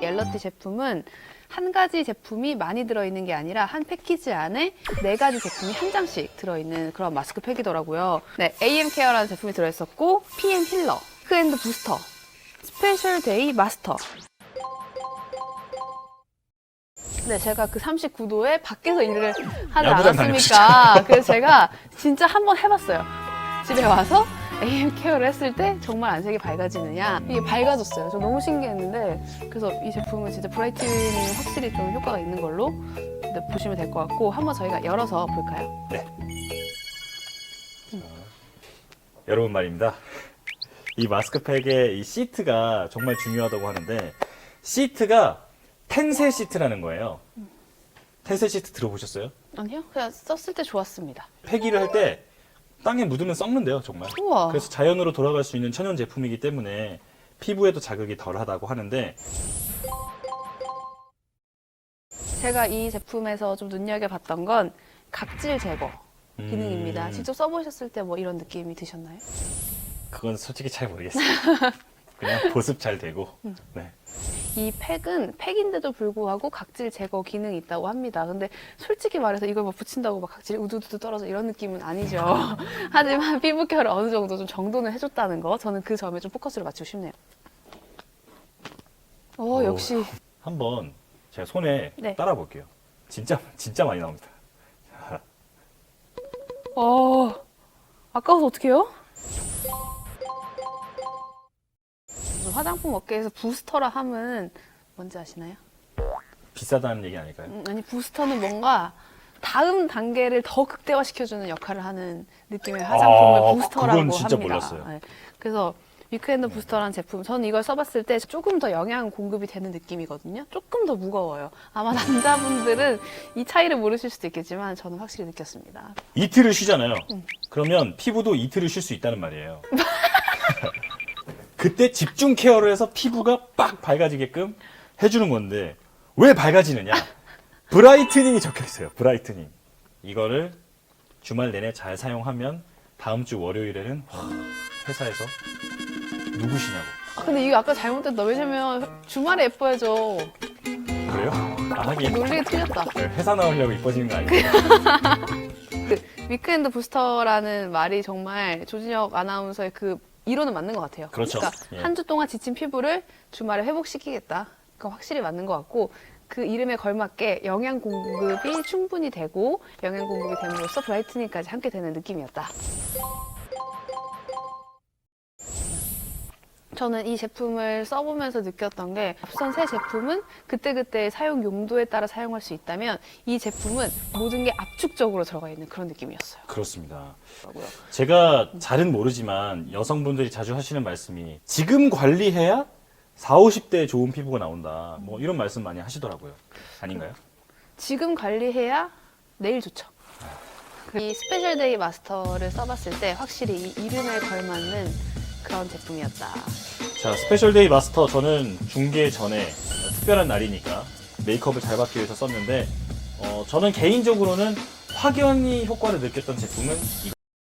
옐러티 제품은 한 가지 제품이 많이 들어있는 게 아니라 한 패키지 안에 네 가지 제품이 한 장씩 들어있는 그런 마스크팩이더라고요. 네, AM 케어라는 제품이 들어있었고 PM 힐러, 크앤드 부스터, 스페셜 데이 마스터. 네, 제가 그 39도에 밖에서 일을 하지 않았습니까? 그래서 제가 진짜 한번 해봤어요. 집에 와서 AM 케어를 했을 때 정말 안색이 밝아지느냐 이게 밝아졌어요. 저 너무 신기했는데 그래서 이 제품은 진짜 브라이트닝 확실히 좀 효과가 있는 걸로 네, 보시면 될 것 같고 한번 저희가 열어서 볼까요? 여러분 말입니다. 이 마스크팩의 이 시트가 정말 중요하다고 하는데 시트가 텐세 시트라는 거예요. 텐세 시트 들어보셨어요? 아니요, 그냥 썼을 때 좋았습니다. 폐기를 할 때 땅에 묻으면 썩는데요, 정말. 우와. 그래서 자연으로 돌아갈 수 있는 천연 제품이기 때문에 피부에도 자극이 덜하다고 하는데 제가 이 제품에서 좀 눈여겨봤던 건 각질 제거 기능입니다. 음, 직접 써보셨을 때 뭐 이런 느낌이 드셨나요? 그건 솔직히 잘 모르겠어요. 그냥 보습 잘 되고. 음. 네. 이 팩은 팩인데도 불구하고 각질 제거 기능이 있다고 합니다. 근데 솔직히 말해서 이걸 막 붙인다고 막 각질이 우두두두 떨어져 이런 느낌은 아니죠. 하지만 피부 케어를 어느 정도 좀 정돈을 해줬다는 거 저는 그 점에 좀 포커스를 맞추고 싶네요. 오, 오. 역시 한번 제가 손에 네. 따라 볼게요. 진짜 진짜 많이 나옵니다. 어 아까워서 어떡해요? 화장품 업계에서 부스터라 함은 뭔지 아시나요? 비싸다는 얘기 아닐까요? 음, 아니 부스터는 뭔가 다음 단계를 더 극대화시켜주는 역할을 하는 느낌의 화장품을 아, 부스터라고 그건 진짜 합니다. 몰랐어요. 네. 그래서 위크엔드 부스터라는 제품, 저는 이걸 써봤을 때 조금 더 영양 공급이 되는 느낌이거든요. 조금 더 무거워요. 아마 남자분들은 이 차이를 모르실 수도 있겠지만 저는 확실히 느꼈습니다. 이틀을 쉬잖아요. 음. 그러면 피부도 이틀을 쉴 수 있다는 말이에요. 그때 집중 케어를 해서 피부가 빡 밝아지게끔 해주는 건데 왜 밝아지느냐? 브라이트닝이 적혀 있어요. 브라이트닝. 이거를 주말 내내 잘 사용하면 다음 주 월요일에는 와, 회사에서 누구시냐고. 아, 근데 이거 아까 잘못됐다. 왜냐면 주말에 예뻐야죠. 그래요? 아, 하긴 논리가 틀렸다. 회사 나오려고 이뻐지는 거 아니에요? 그 위크엔드 부스터라는 말이 정말 조진혁 아나운서의 그 이론은 맞는 것 같아요. 그렇죠. 러니까 예. 한 주 동안 지친 피부를 주말에 회복시키겠다. 그건 확실히 맞는 것 같고 그 이름에 걸맞게 영양 공급이 충분히 되고 영양 공급이 됨으로써 브라이트닝까지 함께 되는 느낌이었다. 저는 이 제품을 써보면서 느꼈던 게 앞선 세 제품은 그때그때 사용 용도에 따라 사용할 수 있다면 이 제품은 모든 게 압축적으로 들어가 있는 그런 느낌이었어요. 그렇습니다. 제가 잘은 모르지만 여성분들이 자주 하시는 말씀이 지금 관리해야 4, 50대에 좋은 피부가 나온다. 뭐 이런 말씀 많이 하시더라고요. 아닌가요? 지금 관리해야 내일 좋죠. 이 스페셜 데이 마스터를 써봤을 때 확실히 이 이름에 걸맞는 그런 제품이었다. 자, 스페셜데이 마스터 저는 중계 전에 특별한 날이니까 메이크업을 잘 받기 위해서 썼는데 어, 저는 개인적으로는 확연히 효과를 느꼈던 제품은 이거